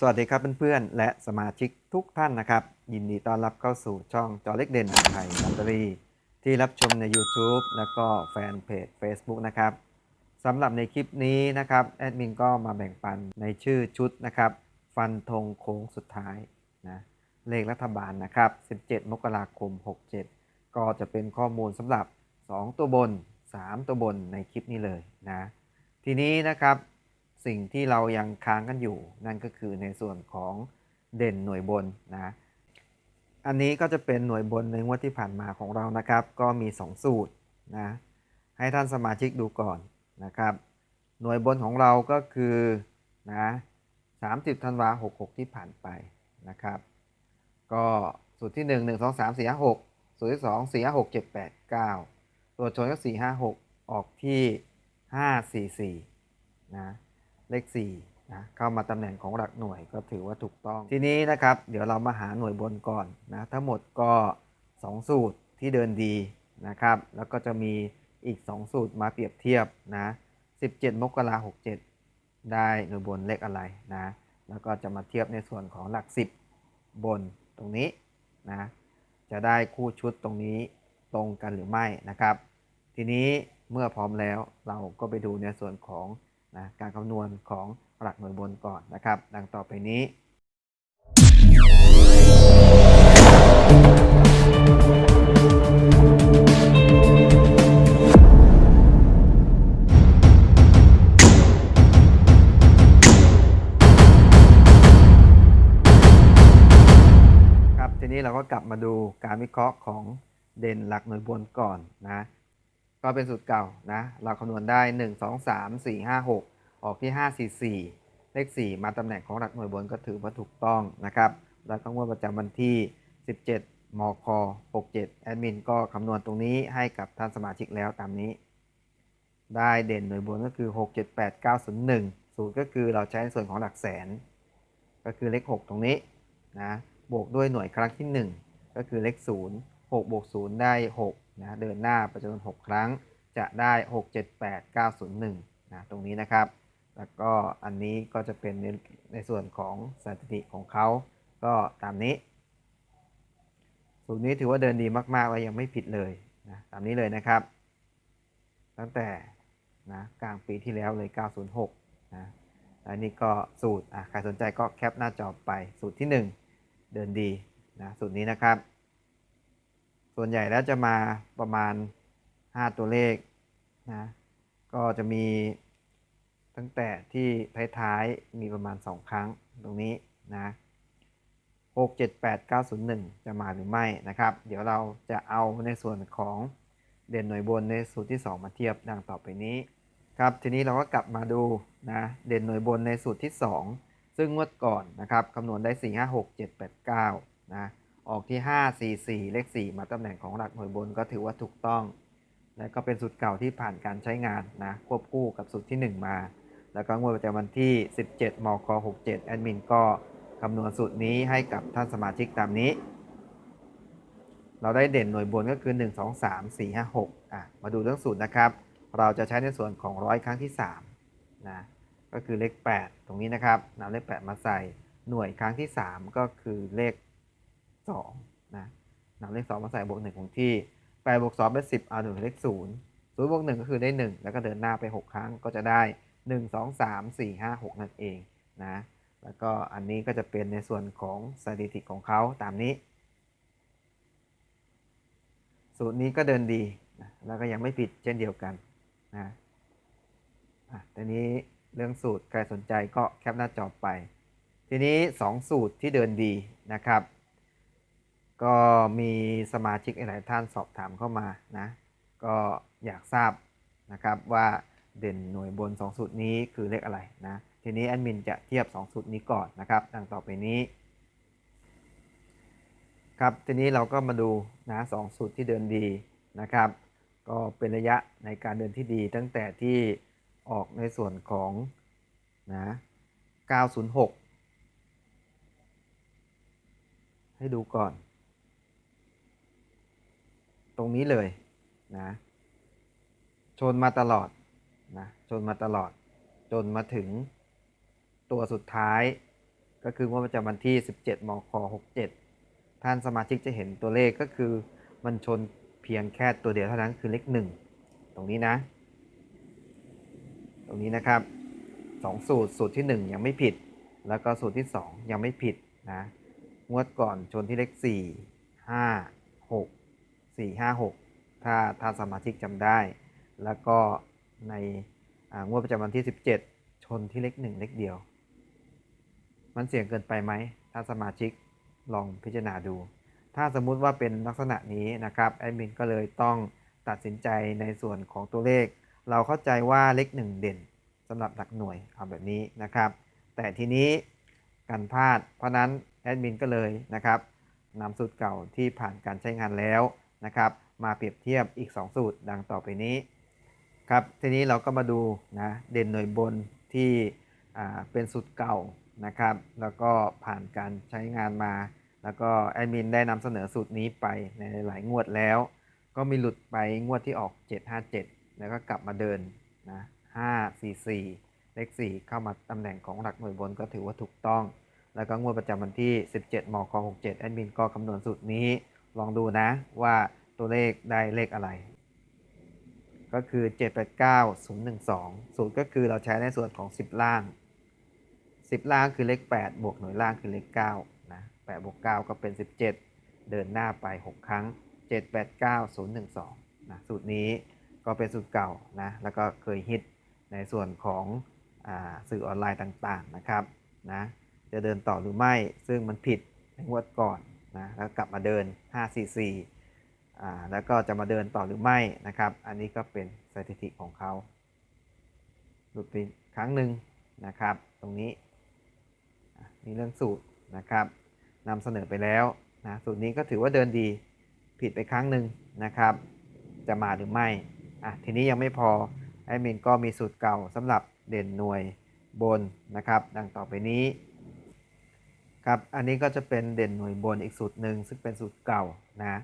สวัสดีครับเพื่อนๆ และสมาชิกทุกท่านนะครับ ยินดีต้อนรับเข้าสู่ช่องจอเล็กเด่นไทยแบตเตอรี่ ที่รับชมใน YouTube แล้วก็แฟนเพจ Facebook นะครับสำหรับในคลิปนี้นะครับแอดมินก็มาแบ่งปันในชื่อชุดนะครับ ฟันธงโค้งสุดท้ายนะเลขรัฐบาลนะครับ 17 มกราคม 67 ก็จะเป็นข้อมูลสำหรับ 2 ตัวบน 3 ตัวบนในคลิปนี้เลยนะทีนี้นะครับ สิ่งที่เรายังค้างกันอยู่ นั่นก็คือในส่วนของเด่นหน่วยบนนะอันนี้ก็จะเป็นหน่วยบนในงวดที่ผ่านมาของเรานะครับ ก็มี 2 สูตรนะให้ท่านสมาชิกดูก่อนนะครับ หน่วยบนของเราก็คือนะ30ธันวา66 ที่ผ่านไปนะครับ ก็สูตรที่ 1 1 2 3 4 5 6 สูตรที่ 2 4 5 6 7 8 9 ตัวชนก็ 4 5 6 ออกที่ 5 4 4นะ เลข4นะเข้ามาตำแหน่งของหลักหน่วยก็ถือว่าถูกต้อง ทีนี้นะครับ เดี๋ยวเรามาหาหน่วยบนก่อนนะทั้งหมดก็ 2 สูตรที่เดินดีนะครับ แล้วก็จะมีอีก 2 สูตรมาเปรียบเทียบนะ17 มกราคม67ได้หน่วยบนเลขอะไรนะแล้วก็จะมาเทียบในส่วนของหลัก 10 บนตรงนี้นะจะได้คู่ชุดตรงนี้ตรงกันหรือไม่นะครับ ทีนี้เมื่อพร้อมแล้วเราก็ไปดูในส่วนของ นะการคำนวณของหลักหน่วยบนก่อนนะครับ ดังต่อไปนี้ครับทีนี้เราก็กลับมาดูการวิเคราะห์ของเด่นหลักหน่วยบนก่อนนะ ก็เป็นสูตรเก่านะ เราคำนวณได้ 1 2 3 4 5 6 ออกที่ 5 4 4 เลข 4 มาตำแหน่งของหลักหน่วยบนก็ถือว่าถูกต้องนะครับ แล้วก็งวดประจำวันที่ 17 มค 67 แอดมินก็คำนวณตรงนี้ให้กับท่านสมาชิกแล้วตามนี้ ได้เด่นหน่วยบนก็คือ 6 7 8 9 0 1 สูตรก็คือเราใช้ในส่วนของหลักแสน ก็คือเลข 6 ตรงนี้นะ บวกด้วยหน่วยครั้งที่ 1 ก็คือเลข 0 6บวก0ได้ 6 นะเดินหน้าไปจำนวน 6 ครั้งจะได้ 6 7 8 9 0 1นะตรงนี้นะครับ แล้วก็อันนี้ก็จะเป็นในในส่วนของสถิติของเขาก็ตามนี้ สูตรนี้ถือว่าเดินดีมากๆ แล้วยังไม่ผิดเลยนะตามนี้เลยนะครับ ตั้งแต่นะกลางปีที่แล้วเลย 906นะอันนี้ก็สูตรอะใครสนใจก็แคปหน้าจอไปสูตรที่ 1 เดินดีนะสูตรนี้นะครับ ส่วนใหญ่แล้วจะมาประมาณ 5 ตัวเลขนะก็จะมีตั้งแต่ที่ท้ายๆมีประมาณ 2 ครั้งตรงนี้นะ6 7 8 9 0 1 จะมาหรือไม่นะครับ เดี๋ยวเราจะเอาในส่วนของเด่นหน่วยบนในสูตรที่ 2 มาเทียบดังต่อไปนี้ครับทีนี้เราก็กลับมาดูนะเด่นหน่วยบนในสูตรที่ 2 ซึ่งงวดก่อนนะครับคำนวณได้ 4 5 6 7 8 9นะ ออกที่ 5 4 4 เลข 4 มาตำแหน่งของหลักหน่วยบนก็ถือว่าถูกต้อง และก็เป็นสูตรเก่าที่ผ่านการใช้งานนะควบคู่กับสูตรที่ 1 มา แล้วก็งวดประจำวันที่ 17มค67 แอดมินก็คำนวณสูตรนี้ให้กับท่านสมาชิกตามนี้ เราได้เด่นหน่วยบนก็คือ 1 2 3 4 5 6อะมาดูเรื่องสูตรนะครับ เราจะใช้ในส่วนของร้อยครั้งที่3นะก็คือเลข 8 ตรงนี้นะครับนำเลข 8 มาใส่หน่วยครั้งที่ 3 ก็คือเลข 2นะนำเลข2มาใส่บวก1ของที่8บวก2เป็น10เอา1เลข0 0บวก1ก็คือได้1แล้วก็เดินหน้าไป6ครั้งก็จะได้1 2 3 4 5 6นั่นเองนะแล้วก็อันนี้ก็จะเป็นในส่วนของสถิติของเขาตามนี้ สูตรนี้ก็เดินดีนะแล้วก็ยังไม่ผิดเช่นเดียวกันนะอะทีนี้เรื่องสูตรใครสนใจก็แคปหน้าจอไป ทีนี้ 2 สูตรที่เดินดีนะครับ ก็มีสมาชิกหลายท่านสอบถามเข้ามานะ ก็อยากทราบนะครับว่าเด่นหน่วยบน 2 สูตรนี้คือเลขอะไรนะ ทีนี้แอดมินจะเทียบ 2 สูตรนี้ก่อนนะครับ ดังต่อไปนี้ ครับ ทีนี้เราก็มาดูนะสองสูตรที่เดินดีนะครับ ก็เป็นระยะในการเดินที่ดีตั้งแต่ที่ออกในส่วนของนะ 906 ให้ดูก่อน ตรงนี้เลยนะชนมาตลอดนะชนมาตลอด จนมาถึงตัวสุดท้าย ก็คือวดประจำวันที่ 17มค67 ท่านสมาชิกจะเห็นตัวเลขก็คือมันชนเพียงแค่ตัวเดียวเท่านั้นคือเลข 1 ตรงนี้นะ ตรงนี้นะครับสองสูตรสูตรที่ 1 ยังไม่ผิด แล้วก็สูตรที่ 2 ยังไม่ผิดนะงวดก่อนชนที่เลข 4 5 6 4 5 6 ถ้าท่าสมาชิกจำได้ แล้วก็ในงวดประจำวันที่ 17 ชนที่เลข1เลขเดียว มันเสี่ยงเกินไปไหมท่าสมาชิกลองพิจารณาดู ถ้าสมมุติว่าเป็นลักษณะนี้นะครับแอดมินก็เลยต้องตัดสินใจในส่วนของตัวเลข เราเข้าใจว่าเลข1เด่นสำหรับหลักหน่วยเอาแบบนี้นะครับ แต่ทีนี้การพลาด เพราะนั้นแอดมินก็เลยนะครับนำสูตรเก่าที่ผ่านการใช้งานแล้ว นะครับมาเปรียบเทียบอีก 2 สูตรดังต่อไปนี้ครับทีนี้เราก็มาดูนะเด่นหน่วยบนที่เป็นสูตรเก่านะครับ แล้วก็ผ่านการใช้งานมา แล้วก็แอดมินได้นำเสนอสูตรนี้ไปในหลายงวดแล้ว ก็มีหลุดไปงวดที่ออก 757 แล้วก็กลับมาเดินนะ544 เลข 4 เข้ามาตำแหน่งของหลักหน่วยบนก็ถือว่าถูกต้อง แล้วก็งวดประจำวันที่ 17มค67แอดมินก็คำนวณสูตรนี้ ลองดูนะว่าตัวเลขได้เลขอะไร ก็คือ 789012สูตรก็คือเราใช้ในส่วนของ 10 ล่าง 10 ล่างคือเลข 8 บวกหน่วยล่างคือเลข9นะ8บวก9ก็เป็น 17 เดินหน้าไป 6 ครั้ง 789012นะสูตรนี้ก็เป็นสูตรเก่านะแล้วก็เคยฮิตในส่วนของอสื่อออนไลน์ต่างๆนะครับนะจะเดินต่อหรือไม่ซึ่งมันผิดในงวดก่อน นะแล้วกลับมาเดิน544อ่าแล้วก็จะมาเดินต่อหรือไม่นะครับ อันนี้ก็เป็นสถิติของเขาหลุดไปครั้งหนึ่งนะครับ ตรงนี้อะนี่เรื่องสูตรนะครับนำเสนอไปแล้วนะสูตรนี้ก็ถือว่าเดินดีผิดไปครั้งหนึ่งนะครับ จะมาหรือไม่อะทีนี้ยังไม่พอแอดมินก็มีสูตรเก่าสำหรับเด่นหน่วยบนนะครับ ดังต่อไปนี้ ครับ อันนี้ก็จะเป็นเด่นหน่วยบนอีกสูตรหนึ่งซึ่งเป็นสูตรเก่านะ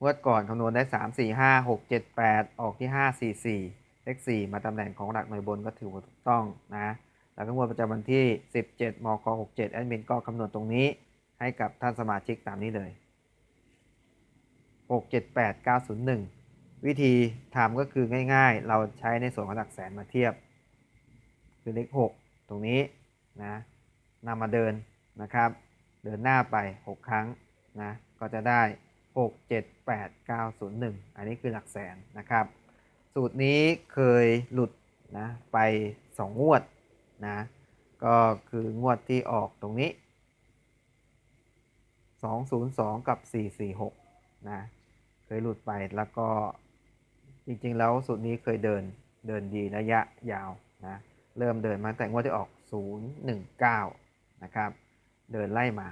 งวดก่อนคำนวณได้ 3 4 5 6 7 8 ออกที่ 5 4 4 เลข 4 มาตำแหน่งของหลักหน่วยบนก็ถือว่าถูกต้องนะแล้วก็งวดประจำวันที่ 17มค67แอดมินก็คำนวณตรงนี้ให้กับท่านสมาชิกตามนี้เลย 678 901 วิธีทำก็คือง่ายๆ เราใช้ในส่วนของหลักแสนมาเทียบ คือเลข 6 ตรงนี้นะนำมาเดิน นะครับ เดินหน้าไป 6 ครั้งนะก็จะได้ 6 7 8 9 0 1 อันนี้คือหลักแสนนะครับ สูตรนี้เคยหลุดนะไป 2 งวดนะก็คืองวดที่ออกตรงนี้ 202 กับ 446นะเคยหลุดไปแล้วก็จริงๆ แล้วสูตรนี้เคยเดินเดินดีระยะยาวนะเริ่มเดินมาแต่งวดที่ออก 019 นะครับ เดินไล่มา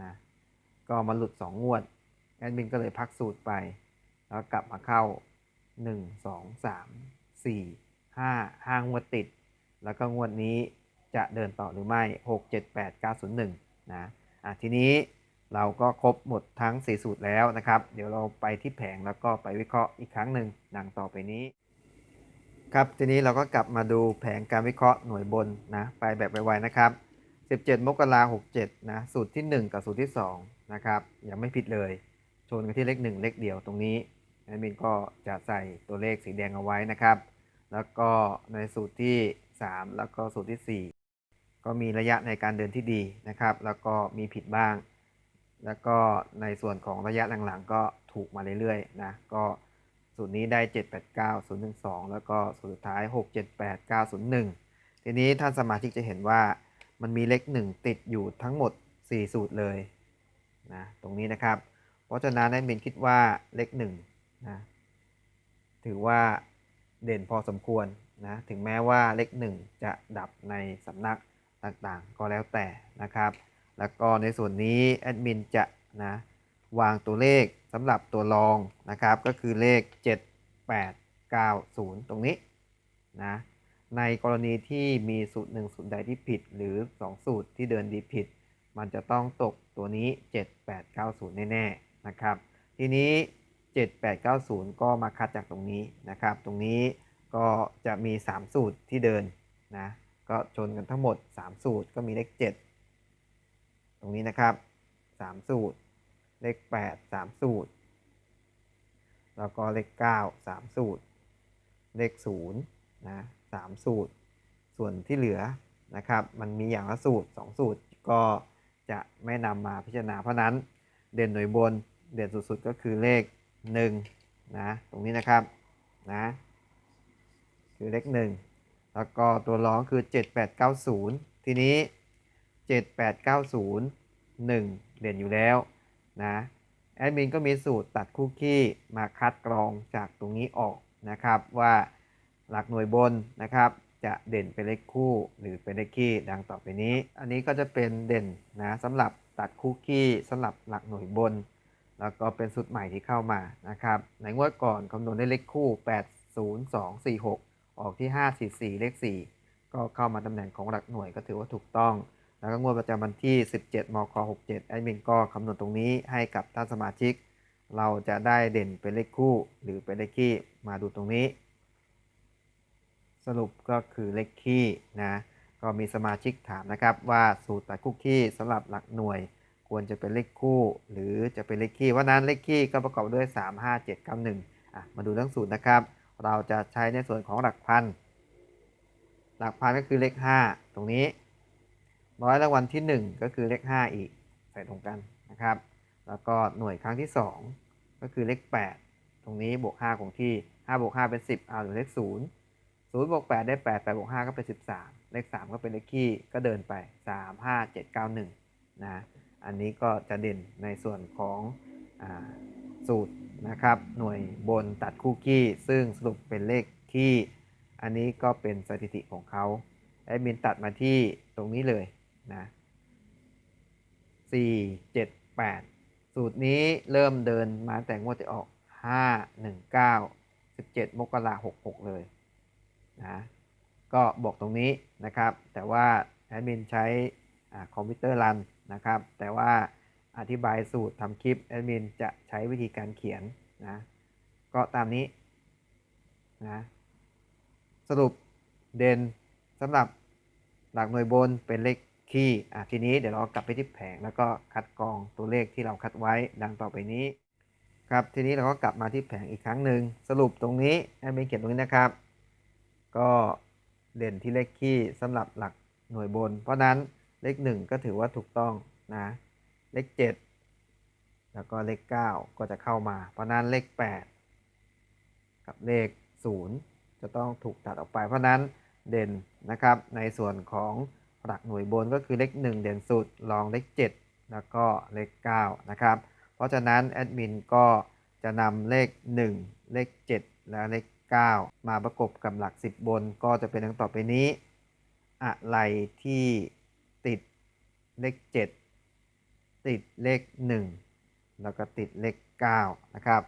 นะก็มาหลุด 2 งวด แอดมินก็เลยพักสูตรไป แล้วกลับมาเข้า 1 2 3 4 5 5 งวดติด แล้วก็งวดนี้จะเดินต่อหรือไม่ 6 7 8 9 0 1นะอะทีนี้เราก็ครบหมดทั้ง 4 สูตรแล้วนะครับ เดี๋ยวเราไปที่แผงแล้วก็ไปวิเคราะห์อีกครั้งหนึ่งดังต่อไปนี้ ครับทีนี้เราก็กลับมาดูแผงการวิเคราะห์หน่วยบนนะไปแบบไวๆนะครับ 17 มกราคม67นะสูตรที่ 1 กับสูตรที่2นะครับยังไม่ผิดเลย ชนกันที่เลข 1 เลขเดียวตรงนี้แอดมินก็จะใส่ตัวเลขสีแดงเอาไว้นะครับ แล้วก็ในสูตรที่ 3 แล้วก็สูตรที่ 4 ก็มีระยะในการเดินที่ดีนะครับ แล้วก็มีผิดบ้าง แล้วก็ในส่วนของระยะหลังๆ ก็ถูกมาเรื่อยๆนะก็สูตรนี้ได้ 789 012 แล้วก็สูตรสุดท้าย 678 901 ทีนี้ท่านสมาชิกจะเห็นว่า มันมีเลข1 ติดอยู่ทั้งหมด 4 สูตรเลยนะตรงนี้นะครับ เพราะฉะนั้นแอดมินคิดว่าเลข1นะถือว่าเด่นพอสมควรนะถึงแม้ว่าเลข1จะดับในสำนักต่างๆ ก็แล้วแต่นะครับ แล้วก็ในส่วนนี้แอดมินจะนะวางตัวเลขสำหรับตัวรองนะครับ ก็คือเลข 7 8 9 0 ตรงนี้นะ ในกรณีที่มีสูตร1สูตรใดที่ผิด หรือ 2 สูตรที่เดินดีผิด มันจะต้องตกตัวนี้ 7 8 9 0 แน่ๆนะครับ ทีนี้ 7 8 9 0 ก็มาคัดจากตรงนี้นะครับ ตรงนี้ก็จะมี 3 สูตรที่เดินนะก็ชนกันทั้งหมด 3 สูตรก็มีเลข 7 ตรงนี้นะครับสามสูตร เลขแปดสามสูตร แล้วก็เลขเก้าสามสูตร เลขศูนย์นะ สามสูตร ส่วนที่เหลือนะครับ มันมีอย่างละสูตรสองสูตรก็จะไม่นำมาพิจารณาเพราะนั้นเด่นหน่วยบนเด่นสุดๆก็คือเลข1นะตรงนี้นะครับนะคือเลข 1 แล้วก็ตัวร้องคือ 7890 ทีนี้ 7890 1 เด่นอยู่แล้วนะแอดมินก็มีสูตรตัดคุกกี้มาคัดกรองจากตรงนี้ออกนะครับว่า หลักหน่วยบนนะครับ จะเด่นเป็นเลขคู่หรือเป็นเลขคี่ดังต่อไปนี้ อันนี้ก็จะเป็นเด่นนะสำหรับตัดคุกกี้สำหรับหลักหน่วยบน แล้วก็เป็นสูตรใหม่ที่เข้ามานะครับในงวดก่อนคำนวณได้เลขคู่ 8 0 2 4 6 ออกที่ 5 4 4 เลข 4 ก็เข้ามาตำแหน่งของหลักหน่วยก็ถือว่าถูกต้องแล้วก็งวดประจำวันที่ 17 มค 67 แอดมินก็คำนวณตรงนี้ให้กับท่านสมาชิก เราจะได้เด่นเป็นเลขคู่หรือเป็นเลขคี่มาดูตรงนี้ สรุปก็คือเลขคี่นะก็มีสมาชิกถามนะครับว่าสูตรตัดคู่คี่สำหรับหลักหน่วย ควรจะเป็นเลขคู่ หรือจะเป็นเลขคี่ว่านั้นเลขคี่ก็ประกอบด้วย 3 5 7 9 1อะมาดูเรื่องสูตรนะครับ เราจะใช้ในส่วนของหลักพันหลักพันก็คือเลข 5 ตรงนี้ร้อยรางวัลที่ 1 ก็คือเลข 5 อีกใส่ตรงกันนะครับ แล้วก็หน่วยครั้งที่ 2 ก็คือเลข 8 ตรงนี้บวก5ของที่5บวก5เป็น 10เอาหรือเลข0 0บวก8ได้8 8บวก5ก็เป็น13เลข3ก็เป็นเลขคี่ก็เดินไป3 5 7 9 1นะ อันนี้ก็จะเด่นในส่วนของอสูตรนะครับหน่วยบนตัดคู่คี่ ซึ่งสรุปเป็นเลขคี่ อันนี้ก็เป็นสถิติของเขาแอดมินตัดมาที่ตรงนี้เลยนะ4 7 8สูตรนี้เริ่มเดินมาแต่งวดที่ออก 5 1 9 17 มกราคม66เลย นะก็บอกตรงนี้นะครับ แต่ว่าแอดมินใช้คอมพิวเตอร์รันนะครับ แต่ว่าอธิบายสูตรทำคลิปแอดมินจะใช้วิธีการเขียนนะก็ตามนี้นะสรุปเด่นสำหรับหลักหน่วยบนเป็นเลขคี่อะทีนี้เดี๋ยวเรากลับไปที่แผงแล้วก็คัดกรองตัวเลขที่เราคัดไว้ดังต่อไปนี้ ครับทีนี้เราก็กลับมาที่แผงอีกครั้งหนึ่งสรุปตรงนี้แอดมินเขียนตรงนี้นะครับ ก็เด่นที่เลขคี่สำหรับหลักหน่วยบน เพราะนั้นเลข 1 ก็ถือว่าถูกต้องนะ เลข 7 แล้วก็เลข 9 ก็จะเข้ามา เพราะนั้นเลข 8 กับเลข 0 จะต้องถูกตัดออกไป เพราะนั้นเด่นนะครับในส่วนของหลักหน่วยบนก็คือเลข 1 เด่นสุดรองเลข 7 แล้วก็เลข 9 นะครับ เพราะฉะนั้นแอดมินก็จะนำเลข 1 เลข 7 และเลข 9 มาประกบกับหลัก 10 บนก็จะเป็นดังต่อไปนี้ อะไรที่ติดเลข 7 ติดเลข 1 แล้วก็ติดเลข 9 นะครับ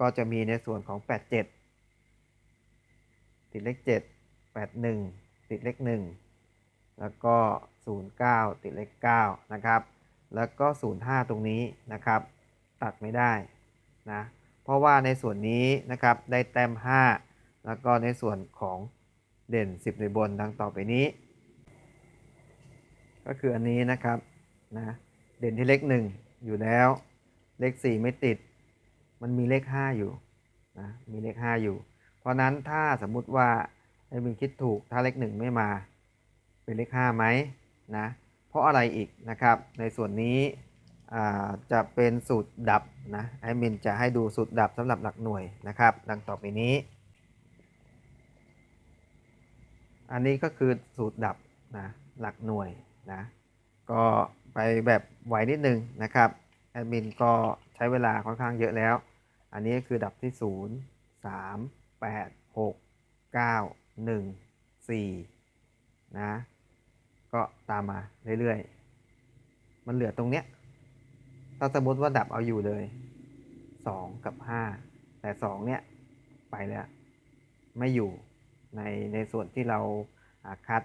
ก็จะมีในส่วนของ 87 ติดเลข 7 81 ติดเลข 1 แล้วก็ 09 ติดเลข 9 นะครับ แล้วก็ 05 ตรงนี้นะครับ ตัดไม่ได้นะ เพราะว่าในส่วนนี้นะครับได้แต้ม 5 แล้วก็ในส่วนของเด่น 10 ในบนดังต่อไปนี้ ก็คืออันนี้นะครับนะเด่นที่เลข 1 อยู่แล้ว เลข 4 ไม่ติด มันมีเลข 5 อยู่นะมีเลข 5 อยู่ เพราะนั้นถ้าสมมุติว่าไอ้มินคิดถูกถ้าเลข 1 ไม่มา เป็นเลข 5 ไหมนะเพราะอะไรอีกนะครับในส่วนนี้ จะเป็นสูตรดับนะไอมินจะให้ดูสูตรดับสำหรับหลักหน่วยนะครับ ดังต่อไปนี้ อันนี้ก็คือสูตรดับนะหลักหน่วยนะก็ไปแบบไวนิดนึงนะครับแอดมินก็ใช้เวลาค่อนข้างเยอะแล้ว อันนี้ก็คือดับที่ 0 3 8 6 9 1 4นะก็ตามมาเรื่อยๆ มันเหลือตรงเนี้ย ถ้าสมมติว่าดับเอาอยู่เลย2กับ5แต่2เนี่ยไปแล้วไม่อยู่ในในส่วนที่เราคัด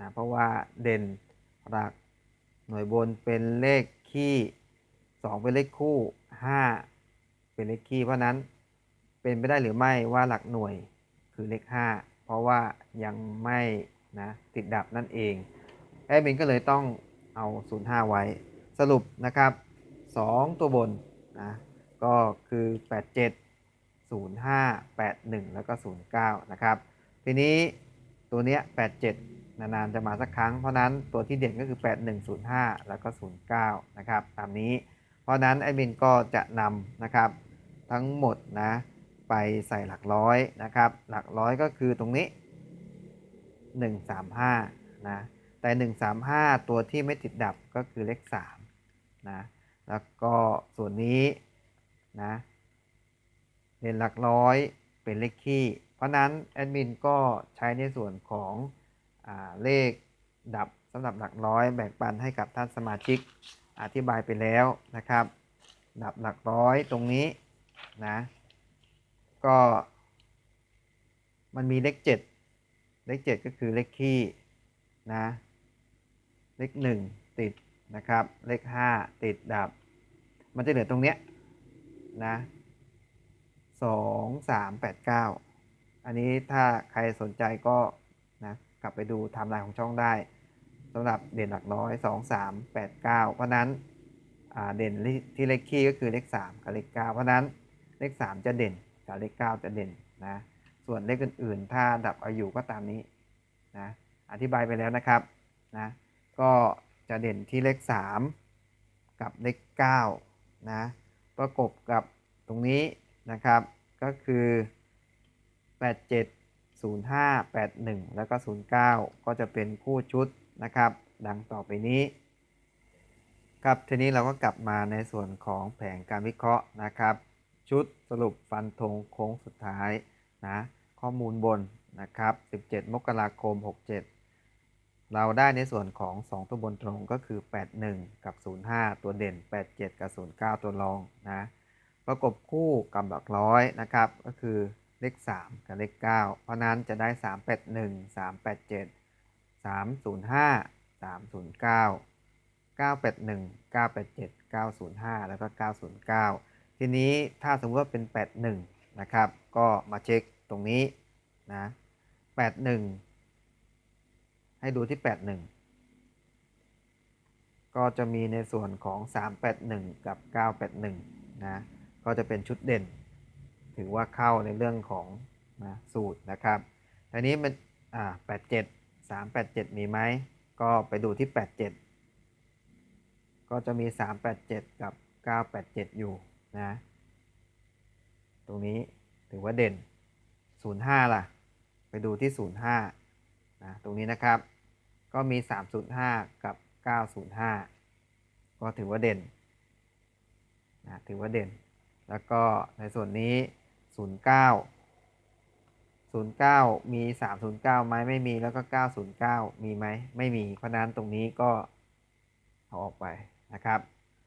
นะเพราะว่าเด่นหลักหน่วยบนเป็นเลขคี่2เป็นเลขคู่5เป็นเลขคี่เพราะนั้นเป็นไปได้หรือไม่ว่าหลักหน่วยคือเลข5เพราะว่ายังไม่นะติดดับนั่นเองแอดมินก็เลยต้องเอา 05 ไว้สรุปนะครับ 2 ตัวบนนะก็คือ 87 05 81 แล้วก็ 09 นะครับ ทีนี้ตัวเนี้ย 87 นานๆจะมาสักครั้ง เพราะนั้นตัวที่เด่นก็คือ 8105 แล้วก็ 09 นะครับ ตามนี้ เพราะนั้นแอดมินก็จะนำนะครับทั้งหมดนะไปใส่หลักร้อยนะครับ หลักร้อยก็คือตรงนี้ 135 นะ แต่ 135 ตัวที่ไม่ติดดับก็คือเลข3นะ แล้วก็ส่วนนี้นะเด่นหลักร้อยเป็นเลขคี่ เพราะนั้นแอดมินก็ใช้ในส่วนของอเลขดับสำหรับหลักร้อยแบ่งปันให้กับท่านสมาชิกอธิบายไปแล้วนะครับ ดับหลักร้อยตรงนี้นะก็มันมีเลข7เลข7ก็คือเลขคี่นะเลข1ติด นะครับ เลข 5 ติดดับ มันจะเหลือตรงเนี้ยนะสองสามแปดเก้าอันนี้ถ้าใครสนใจก็นะกลับไปดูไทม์ไลน์ของช่องได้สำหรับเด่นหลักร้อยสองสามแปดเก้าเพราะนั้นเด่นที่เลขคี่ก็คือเลขสามกับเลขเก้าเพราะนั้นเลขสามจะเด่นกับเลขเก้าจะเด่นนะส่วนเลขอื่นๆ ถ้าดับอายุก็ตามนี้นะอธิบายไปแล้วนะครับนะก็ จะเด่นที่เลข 3 กับเลข9นะประกบกับตรงนี้นะครับ ก็คือ 87 05 81 แล้วก็ 09 ก็จะเป็นคู่ชุดนะครับ ดังต่อไปนี้ ครับทีนี้เราก็กลับมาในส่วนของแผงการวิเคราะห์นะครับ ชุดสรุปฟันธงโค้งสุดท้ายนะข้อมูลบนนะครับ 17 มกราคม 67 เราได้ในส่วนของ 2 ตัวบนตรงก็คือ 81 กับ 05 ตัวเด่น 87 กับ 09 ตัวรองนะประกบคู่กับหลักร้อยนะครับ ก็คือเลข 3 กับเลข 9 เพราะนั้นจะได้ 381 387 305 309 981 987 905 แล้วก็ 909 ทีนี้ถ้าสมมติว่าเป็น 81 นะครับ ก็มาเช็คตรงนี้นะ 81 ให้ดูที่ 81 ก็จะมีในส่วนของ 381 กับ 981 นะ ก็จะเป็นชุดเด่น ถือว่าเข้าในเรื่องของนะสูตรนะครับทีนี้มันอ่า87 387 มีไหม ก็ไปดูที่ 87 ก็จะมี 387 กับ 987 อยู่นะ ตรงนี้ถือว่าเด่น 05 ล่ะ ไปดูที่ 05นะตรงนี้นะครับ ก็มี 305 กับ 905 ก็ถือว่าเด่นนะถือว่าเด่น แล้วก็ในส่วนนี้ 09 09 มี 309ไหมไม่มีแล้วก็ 909 มีไหมไม่มี เพราะนั้นตรงนี้ก็เอาออกไปนะครับ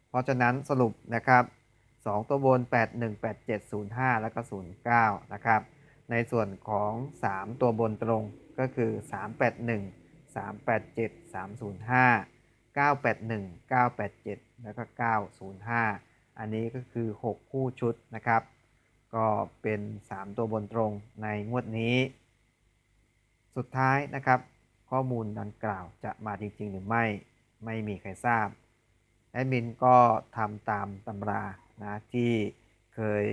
เพราะฉะนั้นสรุปนะครับ 2 ตัวบน 81 87 05 แล้วก็ 09 นะครับ ในส่วนของ 3 ตัวบนตรงก็คือ 381 387 305 981 987 แล้วก็ 905 อันนี้ก็คือ 6 คู่ชุดนะครับ ก็เป็น 3 ตัวบนตรงในงวดนี้ สุดท้ายนะครับ ข้อมูลดังกล่าวจะมาจริง ๆ หรือไม่ไม่มีใครทราบแอดมินก็ทำตามตำรานะที่เคย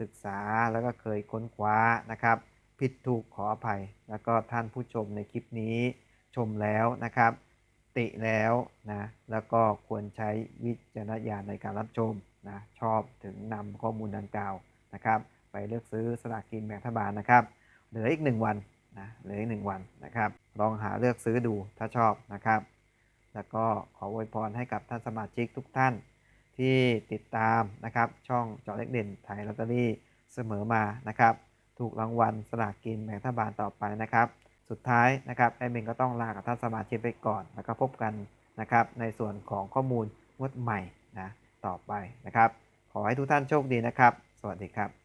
ศึกษาแล้วก็เคยค้นคว้านะครับ ผิดถูกขออภัย แล้วก็ท่านผู้ชมในคลิปนี้ ชมแล้วนะครับ ติแล้วนะแล้วก็ควรใช้วิจารณญาณในการรับชมนะชอบถึงนำข้อมูลดังกล่าวนะครับ ไปเลือกซื้อสลากกินแบ่งรัฐบาลนะครับเหลืออีก 1 วันนะเหลืออีก1วันนะครับ ลองหาเลือกซื้อดูถ้าชอบนะครับ แล้วก็ขออวยพรให้กับท่านสมาชิกทุกท่านที่ติดตามนะครับ ช่องเจาะเล็กเด่นไทยลอตเตอรี่เสมอมานะครับ ถูกรางวัลสลากกินแบ่งรัฐบาลต่อไปนะครับ สุดท้ายนะครับแอดมินก็ต้องลากับท่านสมาชิกไปก่อน แล้วก็พบกันนะครับในส่วนของข้อมูลงวดใหม่นะต่อไปนะครับ ขอให้ทุกท่านโชคดีนะครับ สวัสดีครับ